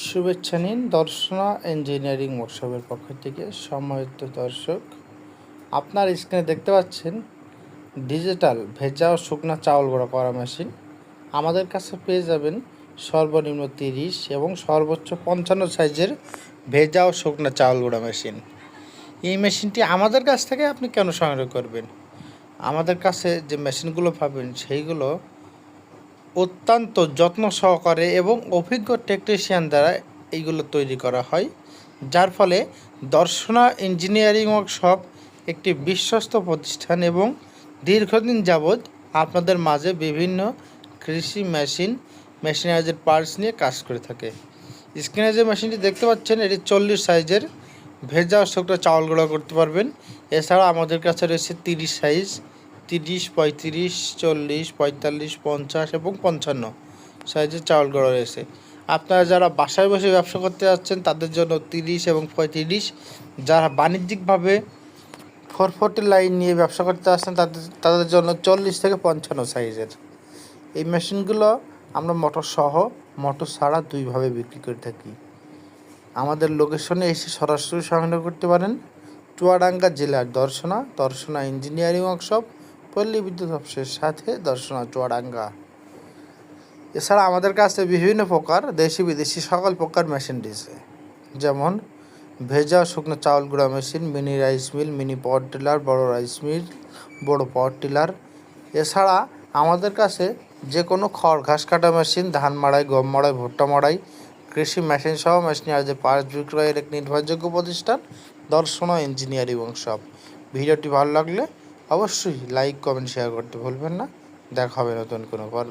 শুভেচ্ছা নিন দর্শনা ইঞ্জিনিয়ারিং ওয়ার্কশপের পক্ষ থেকে সম্মানিত দর্শক। আপনার স্ক্রিনে দেখতে পাচ্ছেন ডিজিটাল ভেজা ও শুকনা চাউল গুঁড়ো করা মেশিন আমাদের কাছে পেয়ে যাবেন সর্বনিম্ন তিরিশ এবং সর্বোচ্চ পঞ্চান্ন সাইজের ভেজা ও শুকনা চাউল গুঁড়া মেশিন এই মেশিনটি আমাদের কাছ থেকে আপনি কেন সংগ্রহ করবেন? আমাদের কাছে যে মেশিনগুলো পাবেন, সেইগুলো অত্যন্ত যত্ন সহকারে এবং অভিজ্ঞ টেকনিশিয়ান দ্বারা এইগুলো তৈরি করা হয়, যার ফলে দর্শনা ইঞ্জিনিয়ারিং ওয়ার্কশপ একটি বিশ্বস্ত প্রতিষ্ঠান এবং দীর্ঘদিন যাবৎ আপনাদের মাঝে বিভিন্ন কৃষি মেশিন মেশিনারিজের পার্টস নিয়ে কাজ করে থাকে। স্ক্রিনে মেশিনটি দেখতে পাচ্ছেন, এটি চল্লিশ সাইজের, ভেজা শুকনো চাউল গুঁড়ো করতে পারবেন। এছাড়া আমাদের কাছে রয়েছে তিরিশ সাইজ তিরিশ, পঁয়ত্রিশ, চল্লিশ, পঁয়তাল্লিশ, পঞ্চাশ এবং পঞ্চান্ন সাইজের চাউল গুঁড়ো রয়েছে। আপনারা যারা বাসায় বসে ব্যবসা করতে যাচ্ছেন, তাদের জন্য তিরিশ এবং পঁয়ত্রিশ যারা বাণিজ্যিকভাবে ফোর ফোরটি লাইন নিয়ে ব্যবসা করতে আসছেন তাদের তাদের জন্য চল্লিশ থেকে পঞ্চান্ন সাইজের। এই মেশিনগুলো আমরা মোটর সহ মোটর ছাড়া দুইভাবে বিক্রি করে থাকি। আমাদের লোকেশনে এসে সরাসরি সংগ্রহ করতে পারেন। চুয়াডাঙ্গা জেলার দর্শনা দর্শনা ইঞ্জিনিয়ারিং ওয়ার্কশপ পল্লী বিদ্যুৎ অফিসের সাথে দর্শনা চুয়াডাঙ্গা। এছাড়া আমাদের কাছে বিভিন্ন প্রকার দেশি বিদেশি সকল প্রকার মেশিন রয়েছে। যেমন ভেজা শুকনো চাউল গুঁড়া machine, mini rice mill, mini power tiller, বড় রাইস মিল, বড় পাওয়ার টিলার। এছাড়া আমাদের কাছে যে কোনো খড়, ঘাস কাটা মেশিন, ধান মাড়াই, গম মাড়াই, ভুট্টা মাড়াই, কৃষি মেশিন সহ মেশিনারিজের পার্টস বিক্রয়ের এক নির্ভরযোগ্য প্রতিষ্ঠান, দর্শনা ইঞ্জিনিয়ারিং ওয়ার্কশপ ভিডিওটি ভালো লাগলে অবশ্যই লাইক কমেন্ট শেয়ার করতে ভুলবেন না। দেখা হবে নতুন কোনো পর্ব।